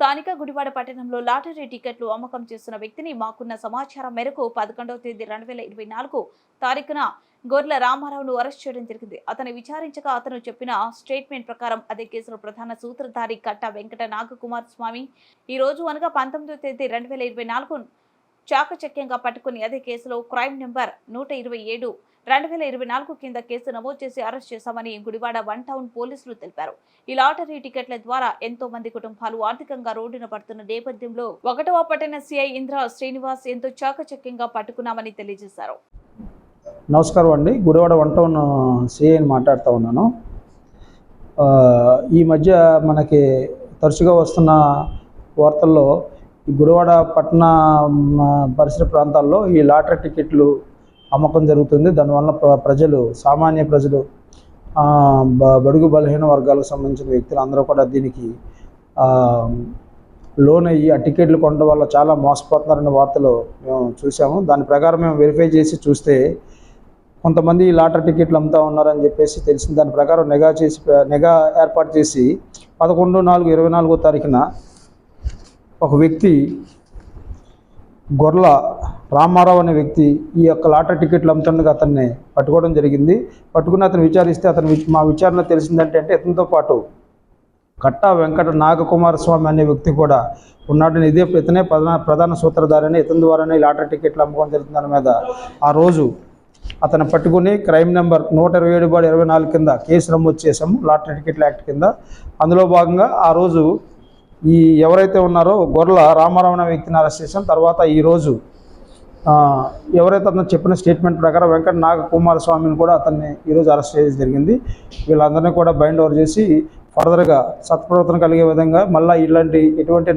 స్థానిక గుడివాడ పట్టణంలో లాటరీ టికెట్లు అమ్మకం చేస్తున్న వ్యక్తిని మాకున్న సమాచారం మేరకు పదకొండవ తేదీ రెండు వేల ఇరవై నాలుగు తారీఖున గొర్ల రామారావును అరెస్ట్ చేయడం జరిగింది. అతను విచారించగా అతను చెప్పిన స్టేట్మెంట్ ప్రకారం అదే కేసులో ప్రధాన సూత్రధారి కట్ట వెంకట నాగకుమార్ స్వామి. ఈ రోజు అనగా పంతొమ్మిదవ తేదీ రెండు వేల ఇరవై నాలుగు చాకచక్యంగా పట్టుకుని అదే కేసులో క్రైమ్ నెంబర్ నూట ఇరవై ఏడు రెండు వేల ఇరవై నాలుగు కింద కేసు నమోదు చేసి అరెస్ట్ చేశామని గుడివాడ వన్ టౌన్ పోలీసులు తెలిపారు. ఈ లాటరీ టికెట్ల ద్వారా ఎంతో మంది కుటుంబాలు ఆర్థికంగా రోడ్డున పడుతున్న నేపథ్యంలో ఒకటవ పట్టణ సిఐ ఇంద్ర శ్రీనివాస్ ఎంతో చాకచక్యంగా పట్టుకున్నామని తెలియజేశారు. నమస్కారం అండి. గుడివాడ వన్ టౌన్ సిఐని మాట్లాడుతూ ఉన్నాను. ఈ మధ్య మనకి తరచుగా వస్తున్న వార్తల్లో గుడివాడ పట్టణ పరిసర ప్రాంతాల్లో ఈ లాటరీ టికెట్లు అమ్మకం జరుగుతుంది. దానివల్ల ప్ర- ప్రజలు సామాన్య ప్రజలు బ- బడుగు బలహీన వర్గాలకు సంబంధించిన వ్యక్తులు అందరూ కూడా దీనికి లోన్ అయ్యి ఆ టికెట్లు కొనడం వల్ల చాలా మోసపోతున్నారనే వార్తలు మేము చూసాము దాని ప్రకారం మేము వెరిఫై చేసి చూస్తే కొంతమంది ఈ లాటరీ టికెట్లు అమ్ముతా ఉన్నారని చెప్పేసి తెలిసింది. దాని ప్రకారం నిఘా చేసి నిఘా ఏర్పాటు చేసి పదకొండు నాలుగు ఇరవై నాలుగో తారీఖున ఒక వ్యక్తి గొర్ల రామారావు అనే వ్యక్తి ఈ యొక్క లాటరీ టికెట్లు అమ్ముతుండగా అతన్ని పట్టుకోవడం జరిగింది. పట్టుకుని అతను విచారిస్తే అతను మా విచారణ తెలిసిందంటే అంటే ఇతనితో పాటు కట్టా వెంకట నాగకుమారస్వామి అనే వ్యక్తి కూడా ఉన్నాడని ఇదే ఇతనే ప్రధాన ప్రధాన సూత్రధారని. ఇతని ద్వారానే లాటరీ టికెట్లు అమ్ముకోవడం జరుగుతుంది దాని మీద ఆ రోజు అతను పట్టుకుని క్రైమ్ నెంబర్ నూట ఇరవై ఏడు బాడు ఇరవై నాలుగు కింద కేసు నమోదు చేశాము లాటరీ టికెట్ల యాక్ట్ కింద. అందులో భాగంగా ఆ రోజు ఈ ఎవరైతే ఉన్నారో గొర్రెల రామారావు అనే వ్యక్తిని అరెస్ట్ చేశాం. తర్వాత ఈరోజు ఎవరైతే అతను చెప్పిన స్టేట్మెంట్ ప్రకారం వెంకట నాగ కుమారస్వామిని కూడా అతన్ని ఈరోజు అరెస్ట్ చేయడం జరిగింది. వీళ్ళందరినీ కూడా బైండ్ ఓవర్ చేసి ఫర్దర్గా సత్ప్రవర్తన కలిగే విధంగా మళ్ళీ ఇలాంటి ఎటువంటి